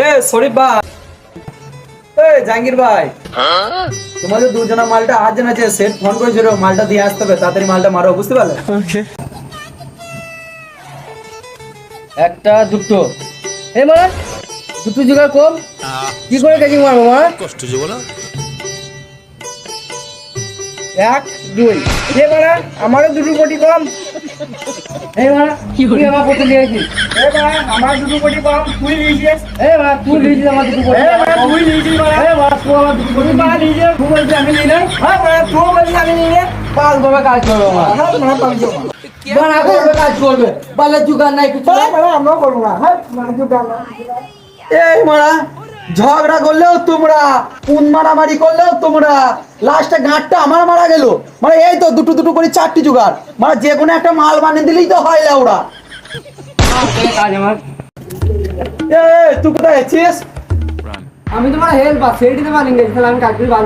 এ শরীফ ভাই। এই জাহাঙ্গীর ভাই। তোমাদের দুজনা মালটা আজ আছে সেট ফোন করেছিল মালটা দিয়ে আসতে হবে তাড়াতাড়ি মালটা মারো বুঝতে পারলে? একটা দুটো। মারা দুটো জোগাড় কম কি করে কেজি মারবো মারা? কষ্ট যে বলো। এক দুই। এ মারা আমারও দুটো কোটি কম। মারা কি আমার কোটি দিয়েছিস। এই মারা আমার দুটো কোটি কম তুই নিয়েছিস। এই মারা তুই নিয়েছিস আমার দুটো কোটি এই মারা তুই নিয়েছিস মারা এই মারা তুই আমার দুটো কোটি মারা নিয়েছিস তুই বলছিস আমি নিই নাই। হ্যাঁ মারা তুই বলছিস আমি নিই পাঁচ ভাবে কাজ করবে হ্যাঁ পাঁচ কাজ করবে। বালে জুগার নাই কিছু। করব না। হ্যাঁ জুগার না এই মারা ঝগড়া করলেও তোমরা কোন মারামারি করলেও তোমরা লাস্টে গাঁটটা আমার মারা গেল। মানে এই তো দুটো দুটো করে চারটি জোগাড়। মানে যে কোনো একটা মাল বানিয়ে দিলেই তো হয় ওরা এ তুই কোথায় আছিস আমি তোমার হেল্প আছে ইংরেজি তাহলে আমি কাজ করে বাল